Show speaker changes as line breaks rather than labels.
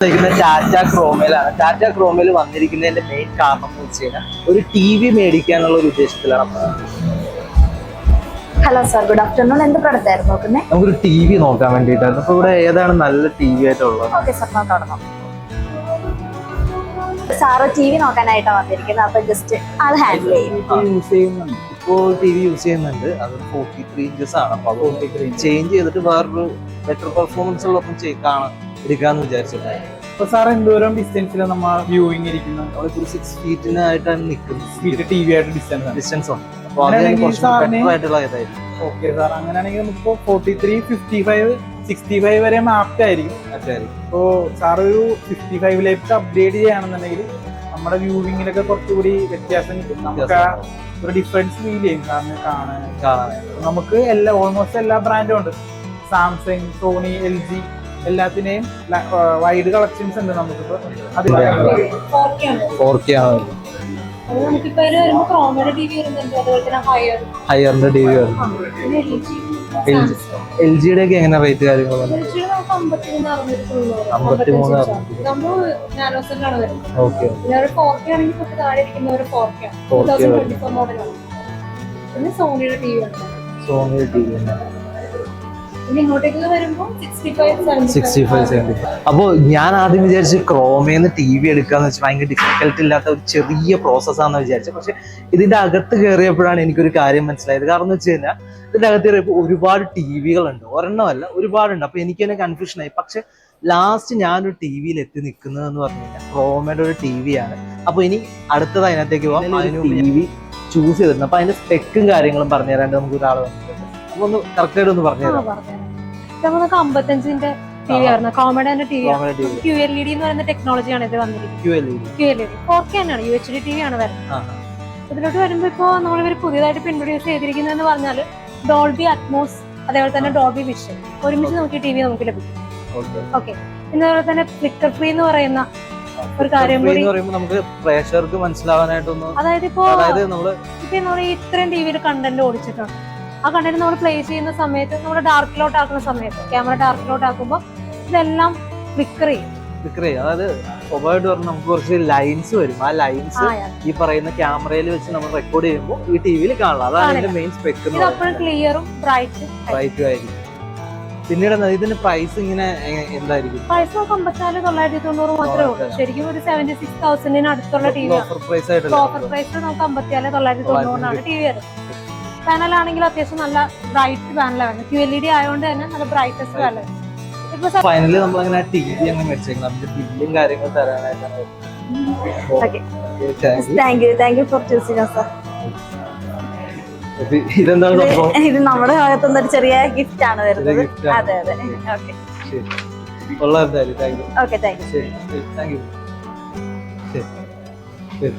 ടാറ്റ ക്രോമയിലാണ് ടാറ്റ ക്രോമയിൽ വന്നിരിക്കുന്നതിന്റെ മെയിൻ കാരണം എന്ന് വെച്ച് കഴിഞ്ഞാൽ ഒരു ടി വി മേടിക്കാന്നുള്ള ഒരു ഉദ്ദേശത്തിലാണ്
ഹലോ സാർ ഗുഡ് ആഫ്റ്റർനൂൺ എന്ത് പ്രൊഡക്റ്റ് ആയിരുന്നു നോക്കുന്നത്
നമുക്കൊരു ടി വി നോക്കാൻ വേണ്ടിയിട്ടായിരുന്നു. അപ്പൊ ഇവിടെ ഏതാണ് നല്ല ടി വി ആയിട്ടുള്ളത്?
ഓക്കെ സാർ നോക്കാം. സാറ് ടി വി നോക്കാനായിട്ടാണ് വന്നിരിക്കുന്നത്. അപ്പൊ ജസ്റ്റ് അത് ഹാൻഡിൽ ചെയ്യും
ഇപ്പോൾ യൂസ് ചെയ്യുന്നുണ്ട്. ഇപ്പോൾ ടി വി യൂസ് ചെയ്യുന്നുണ്ട്. അത് ഫോർട്ടി ത്രീ ഇഞ്ചസ് ആണ്. അപ്പൊ അത് ചേഞ്ച് ചെയ്തിട്ട് വേറൊരു ബെറ്റർ പെർഫോമൻസ് ഉള്ളപ്പം കാണാൻ എടുക്കാന്ന് വിചാരിച്ചിട്ടായിരുന്നു
അപ്പൊ സാർ എന്തോരം ഡിസ്റ്റൻസിൽ നമ്മ വ്യൂയിങ് ഇരിക്കുന്നത്
ഒരു സിക്സ് ഫീറ്റിനായിട്ടാണ് നിൽക്കുന്നത്
വീട്ടിൽ ടി വി ആയിട്ട് ഡിസ്റ്റൻസ്
ഡിസ്റ്റൻസ് ഉണ്ട് അപ്പോൾ കുറച്ച് ബെറ്റർ ആയിട്ടുള്ള ഇതായിരിക്കും
ഓക്കെ സാർ. അങ്ങനെയാണെങ്കിൽ നമുക്കിപ്പോ forty three fifty five sixty five വരെ മാപ്റ്റ് ആയിരിക്കും
അതായിരിക്കും
ഇപ്പോ സാർ ഒരു ഫിഫ്റ്റി ഫൈവിലേക്ക് അപ്ഗ്രേഡ് ചെയ്യുകയാണെന്നുണ്ടെങ്കിൽ നമ്മുടെ വ്യൂവിങ്ങിലൊക്കെ കുറച്ചുകൂടി വ്യത്യാസം കിട്ടും. നമുക്ക് ആ ഒരു ഡിഫറൻസ് ഫീൽ ചെയ്യും സാറിന് കാണാൻ. നമുക്ക് എല്ലാ ഓൾമോസ്റ്റ് എല്ലാ ബ്രാൻഡും ഉണ്ട്. സാംസങ് സോണി എൽ ജി എല്ലാത്തിനെയും വൈഡ് കളക്ഷൻസ് ഉണ്ട് നമുക്കിപ്പോ. അതിൽ
ഫോർ കെ ആണ്.
അത് നമുക്കിപ്പോ അതിൽ വരുമ്പോ ക്രോമയുടെ ടി വി വരുന്നുണ്ട്. അതുപോലെ തന്നെ ഹയർ
ഹയറിന്റെ ടി വി വരുന്നത്
പിന്നെ എൽ
ജിയുടെ ഒക്കെ എങ്ങനെ റേറ്റ് കാര്യങ്ങൾ
നാനോസെല്ലാണ് വരുന്നത്.
ഓക്കെ
പിന്നെ ഒരു ഫോർ ആണെങ്കിൽ തൊട്ട് താഴെ ഒരു ഫോർ കെ ആണ്.
4K
two thousand twenty four മോഡലാണ് പിന്നെ സോണിയുടെ ടി വി
സോണിയുടെ ടി വി അപ്പോൾ ഞാൻ ആദ്യം വിചാരിച്ചു ക്രോമേന്ന് ടി വി എടുക്കാന്ന് വെച്ചാൽ ഭയങ്കര ഡിഫിക്കൽട്ട് ഇല്ലാത്ത ഒരു ചെറിയ പ്രോസസ് ആണെന്ന് വിചാരിച്ചു. പക്ഷെ ഇതിന്റെ അകത്ത് കയറിയപ്പോഴാണ് എനിക്കൊരു കാര്യം മനസ്സിലായത്. കാരണം എന്ന് വെച്ച് കഴിഞ്ഞാൽ ഇതിന്റെ അകത്ത് കയറിയപ്പോൾ ഒരുപാട് ടി വികളുണ്ട് ഒരെണ്ണമല്ല ഒരുപാടുണ്ട്. അപ്പൊ എനിക്ക് തന്നെ കൺഫ്യൂഷൻ ആയി. പക്ഷെ ലാസ്റ്റ് ഞാനൊരു ടി വിയിൽ എത്തി നിൽക്കുന്നത് എന്ന് പറഞ്ഞു കഴിഞ്ഞാൽ ക്രോമയുടെ ഒരു ടി വി ആണ്. അപ്പൊ ഇനി അടുത്തത് അതിനകത്തേക്ക് പോകാം അതിന് ടി വി ചൂസ് ചെയ്തിരുന്നു അപ്പൊ അതിന്റെ സ്പെക്കും കാര്യങ്ങളും പറഞ്ഞു തരാണ്ട് നമുക്ക് ഒരാൾ വന്നിട്ടുണ്ട് ഒന്ന് കറക്റ്റ് ഒന്ന് പറഞ്ഞു
നമുക്ക് അമ്പത്തഞ്ചിന്റെ ടി വി ആയിരുന്നു. ക്രോമയുടെ T V Q L E D എന്ന് പറയുന്ന ടെക്നോളജിയാണ് ഇത് വന്നിരിക്കുന്നത്.
Q L E
Q L E D four K തന്നെയാണ് U H D T V ആണ് വരുന്നത്.
ആ
ഇതിലോട്ട് വരുമ്പോൾ ഇപ്പോൾ നമ്മൾ ഇവർ പുതിയതായിട്ട് ഇൻട്രൊഡ്യൂസ് ചെയ്തിരിക്കുന്നതെന്ന് പറഞ്ഞാൽ ഡോൾബി അറ്റ്മോസ് അതേപോലെ തന്നെ ഡോൾബി വിഷൻ ഒരുമിച്ച് നമുക്ക് ടി വി നമുക്ക് ലഭിക്കും.
ഓക്കെ
ഇന്നതുപോലെ തന്നെ ഫ്ലിക്കർ ഫ്രീ എന്ന് പറയുന്ന ഒരു കാര്യം കൂടി
നമുക്ക് പ്രേക്ഷകർക്ക് മനസ്സിലാവാനായിട്ടൊന്ന്
അതായത് ഇപ്പോ
അതായത് നമ്മൾ
ഇപ്പൊ നമ്മൾ ഈ ഇത്രയും ടി വിയിൽ കണ്ടന്റ് ഓടിച്ചിട്ടുണ്ട്. ആ കണ്ടന്റ് നമ്മൾ പ്ലേ ചെയ്യുന്ന സമയത്ത് നമ്മൾ ഡാർക്കിലോട്ട് ആക്കുന്ന സമയത്ത് ക്യാമറ ഡാർക്കിലോട്ട് ആക്കുമ്പോൾ ഇതെല്ലാം ഫ്ലിക്കർ ചെയ്യും.
അതായത് സ്വാഭാവികമായിട്ട് പറഞ്ഞാൽ നമുക്ക് കുറച്ച് ലൈൻസ് വരും. ആ ലൈൻസ് ഈ പറയുന്ന ക്യാമറയിൽ വെച്ച് നമ്മൾ റെക്കോർഡ് ചെയ്യുമ്പോൾ ഈ ടി വിയിൽ കാണാം. അതാണ്. ഇതിന്റെ മെയിൻ സ്പെക്ക്
ക്ലിയറും ബ്രൈറ്റും
റൈറ്റ് ആയിരിക്കും. പിന്നീട് ഇതിന് പ്രൈസ് ഇങ്ങനെ എന്തായിരിക്കും?
പ്രൈസ് നമുക്ക് അമ്പത്തിനാല് തൊള്ളായിരത്തി തൊണ്ണൂറ് മാത്രമേ ഉള്ളൂ. ശരിക്കും ഒരു സെവന്റി സിക്സ് തൗസൻഡിന് അടുത്തുള്ള ടി വി
ഓഫർ പ്രൈസ്
നമുക്ക് അമ്പത്തിനാല് തൊള്ളായിരത്തി തൊണ്ണൂറിനാണ് ടി വി വരുന്നത് പാനൽ ആണെങ്കിൽ അത്യാവശ്യം നല്ല ബ്രൈറ്റ് പാനലാണ് ക്യു എൽ ഇ ഡി ആയതുകൊണ്ട് തന്നെ നല്ല ബ്രൈറ്റസ്റ്റ് പാനൽ ഇപ്പൊ
ഫൈനലി നമ്മൾ അങ്ങനെ ടി വി അങ്ങ് മേടിച്ചേക്കണം. അതിന്റെ ബില്ലും കാര്യങ്ങളും തരാനായിട്ടാണ് ഇതെന്താണ് സംഭവം?
ഇത് നമ്മുടെ ഭാഗത്തുനിന്ന് ഒരു ചെറിയ ഗിഫ്റ്റ് ആണ് വരുന്നത്. അതെ അതെ. ഓക്കെ
ശരി. കൊള്ളാം thank you
okay thank you
ശരി താങ്ക് യു ശരി.